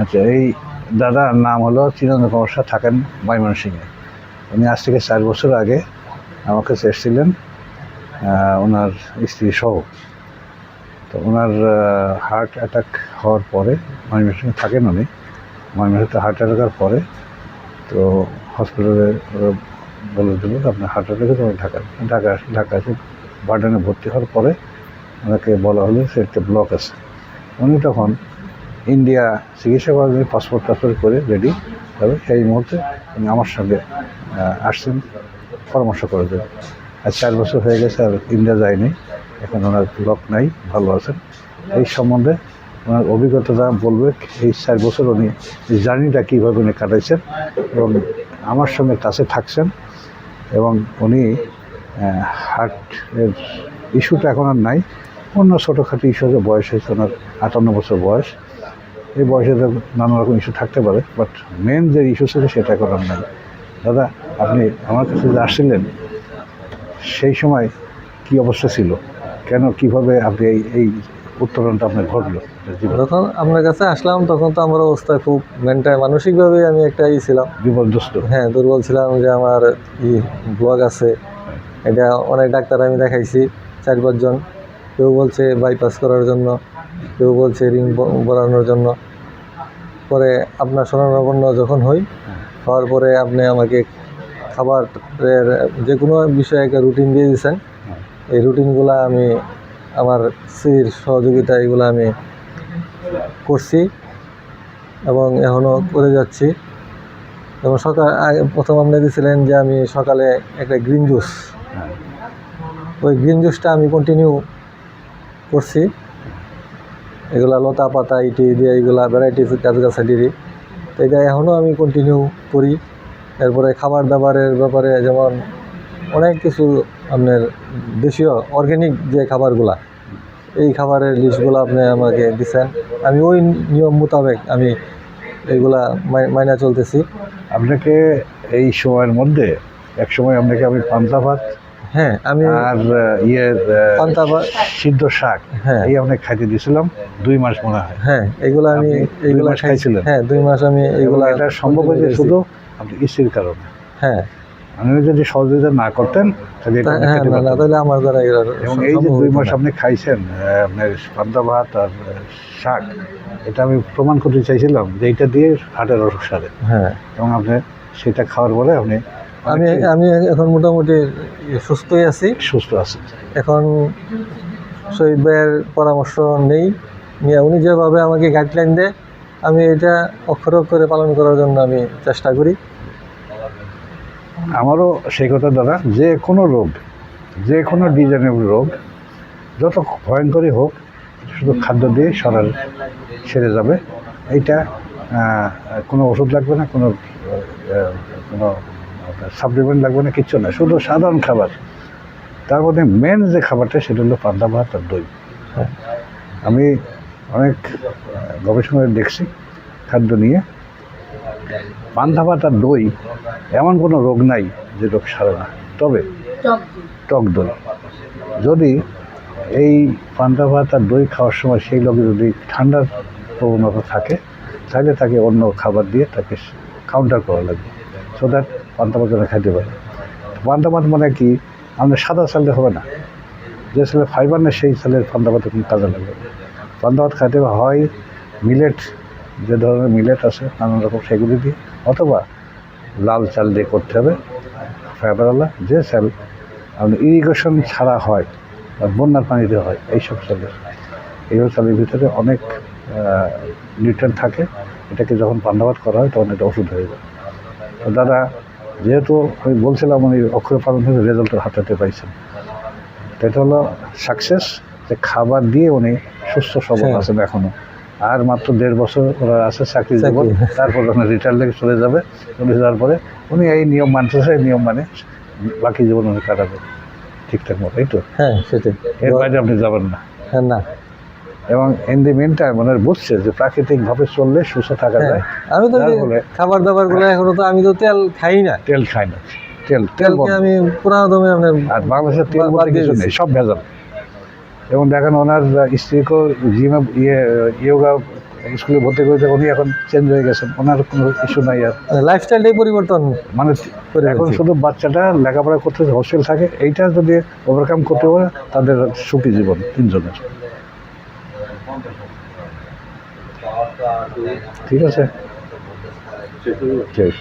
আচ্ছা এই দাদার নাম হলো চিরঞ্জন কুমার শাহ থাকেন ময়মনসিংহে। উনি আজ থেকে চার বছর আগে আমার কাছে এসেছিলেন ওনার স্ত্রী সহ। তো ওনার হার্ট অ্যাটাক হওয়ার পরে ময়মনসিংহে থাকেন উনি। ময়মনসিংহে হার্ট অ্যাটাকের পরে তো হসপিটালে বলে দিল আপনার হার্ট অ্যাটাকে তোমার ঢাকা ঢাকা ঢাকা এসে বার্ডেনে ভর্তি হওয়ার পরে ওনাকে বলা হলো সে একটা ব্লক আছে। উনি তখন ইন্ডিয়া চিকিৎসা করার জন্য পাসপোর্ট টাসপোর্ট করে রেডি তবে সেই মুহূর্তে উনি আমার সঙ্গে আসছেন, পরামর্শ করে জন্য আর চার বছর হয়ে গেছে আর ইন্ডিয়া যায়নি। এখন ওনার ব্লক নাই, ভালো আছেন। এই সম্বন্ধে ওনার অভিজ্ঞতাটা বলবে, এই চার বছর উনি জার্নিটা কীভাবে উনি কাটাইছেন এবং আমার সঙ্গে কাছে থাকছেন এবং উনি হার্টের ইস্যুটা এখন আর নাই। অন্য ছোটোখাটো ইস্যু আছে বয়স হয়েছে, ওনার আটান্ন বছর বয়স। এই বয়সে তো নানা রকম ইস্যু থাকতে পারে বাট মেন যে ইস্যু ছিল সেটা করার নাই। দাদা আপনি আমার কাছে যে আসছিলেন সেই সময় কি অবস্থা ছিল? কেন কীভাবে আপনি এই এই উত্তরণটা আপনার ঘটলো? যখন আপনার কাছে আসলাম তখন তো আমার অবস্থা খুব মেন্টাল মানসিকভাবে আমি একটা ই ছিলাম। বিপর্যস্ত। হ্যাঁ দুর্বল ছিলাম যে আমার ই ব্লগ আছে এটা অনেক ডাক্তার আমি দেখাইছি চার পাঁচজন কেউ বলছে বাইপাস করার জন্য। কেউ বলছে রিং বড়ানোর জন্য। পরে আপনার শরণাপন্ন যখন হই হওয়ার পরে আপনি আমাকে খাবারের যে কোনো বিষয়ে একটা রুটিন দিয়ে দিয়েছেন। এই রুটিনগুলো আমি আমার স্ত্রীর সহযোগিতা এগুলো আমি করছি এবং এখনও করে যাচ্ছি। এবং সকাল আগে প্রথম আপনি দিয়েছিলেন যে আমি সকালে একটা গ্রিন জুস হ্যাঁ। ওই গ্রিন জুসটা আমি কন্টিনিউ করছি। এগুলা লতা পাতা, ইটি দিয়ে এগুলা ভ্যারাইটিস গাছগাছালিরই তো এটা এখনও আমি কন্টিনিউ করি। এরপরে খাবার দাবারের ব্যাপারে যেমন অনেক কিছু আপনার দেশীয় অর্গ্যানিক যে খাবারগুলা, এই খাবারের লিস্টগুলো আপনি আমাকে দিচ্ছেন আমি ওই নিয়ম মোতাবেক আমি এইগুলা মাইনা চলতেছি। আপনাকে এই সময়ের মধ্যে, এক সময় আপনাকে আমি পান্তা ভাত হ্যাঁ আমি আর আহ, ইয়ের পান্তা ভাত সিদ্ধ শাক হ্যাঁ। এই আপনাকে খাইতে দিয়েছিলাম দুই মাস মনে হয়। হ্যাঁ এগুলো আমি এইগুলা মাস হ্যাঁ দুই মাস আমি এবং এইগুলা এটা সম্ভব হয়েছে শুধু আপনি স্ত্রীর কারণে। হ্যাঁ। আপনি যদি সহযোগিতা না করতেন তাহলে এটা হ্যাঁ। তাহলে আমার দ্বারা এগুলো এবং এই যে দুই মাস আপনি খাইছেন আপনার পান্তা ভাত আর শাক এটা আমি প্রমাণ করতে চাইছিলাম যে এইটা দিয়ে হার্টের অসুখ সারে। হ্যাঁ। এবং আপনি সেটা খাওয়ার পরে আপনি আমি আমি এখন মোটামুটি সুস্থই আছি। সুস্থ আছি। এখন শহীদ ভাইয়ের পরামর্শ নেই। নিয়ে উনি যেভাবে আমাকে গাইডলাইন দেয় আমি এটা অক্ষর অক্ষরে পালন করার জন্য আমি চেষ্টা করি। আমারও সেই কথা দ্বারা যে কোনো রোগ যে কোনো ডিজাইনেবল রোগ যত ভয়ঙ্করই হোক শুধু খাদ্য দিয়ে সরার সেরে যাবে। এইটা কোনো ওষুধ লাগবে না কোনো আহ, সাপ্লিমেন্ট লাগবে না কিচ্ছু না শুধু সাধারণ খাবার। তার মধ্যে মেন যে খাবারটা সেটা হলো পান্তা ভাত আর দই। আমি অনেক আহ, গবেষণা দেখছি খাদ্য নিয়ে। পান্তা ভাত আর দই এমন কোনো রোগ নাই যে রোগ সারে না। তবে টক দই। যদি এই পান্তা ভাত আর দই খাওয়ার সময় সেই লোকে যদি ঠান্ডার প্রবণতা থাকে তাহলে তাকে অন্য খাবার দিয়ে তাকে কাউন্টার করা লাগবে। সো দ্যাট পান্তা যেন খাইতে পারে। পান্তা ভাত মানে কি? আমাদের সাদা চালে হবে না। যে ছেলে ফাইবার না সেই ছেলের পান্তা ভাতে কোনো কাজে লাগবে। পান্তা ভাত খাইতে হয় মিলেট যে ধরনের মিলেট আছে, নানান রকম সেগুলি দিয়ে, অথবা লাল চাল দিয়ে করতে হবে ফাইবারওয়ালা যে চাল আপনি ইরিগেশন ছাড়া হয় বা বন্যার পানিতে হয়, এইসব চালের এইসব চালের ভিতরে অনেক নিউট্রেন থাকে। এটাকে যখন পান্ডাবাদ করা হয়, তখন এটা ওষুধ হয়ে যায়। তো দাদা যেহেতু আমি বলছিলাম উনি অক্ষর পালন থেকে রেজাল্টের হাতাতে পাইছেন এটা হলো সাকসেস যে খাবার দিয়ে উনি সুস্থ সবল হ্যাঁ। আছেন এখনও। আর মাত্র দেড় বছর ওরা আছে চাকরি জীবন। তারপর ওখানে রিটায়ার লেগে চলে যাবে চলে যাওয়ার পরে উনি এই নিয়ম মানতেছে এই নিয়ম মানে বাকি জীবন উনি কাটাবে। ঠিকঠাক মতো এই তো? হ্যাঁ সেটাই। এর বাইরে আপনি যাবেন না। হ্যাঁ না। এবং ইন দি মেন টাইম ওনার বুঝছে যে প্রাকৃতিকভাবে চললে সুস্থ থাকা হ্যাঁ যায়। আমি তো খাবার দাবারগুলো এখনও তো আমি তো তেল খাই না। তেল খাই না। তেল তেল আমি পুরানো দমে আর বাংলাদেশের তেল বলতে কিছু নেই সব ভেজাল। এবং দেখেন ওনার স্ত্রীকেও জিমে ইয়ে ইয়োগা স্কুলে ভর্তি করেছে উনি এখন চেঞ্জ হয়ে গেছেন। ওনার কোনো ইস্যু নাই আর। লাইফস্টাইলটাই পরিবর্তন মানে এখন শুধু বাচ্চাটা লেখাপড়া করতে হোস্টেল থাকে এইটা যদি ওভারকাম করতে পারে তাদের সুখী জীবন তিনজনের। ঠিক আছে। ঠিক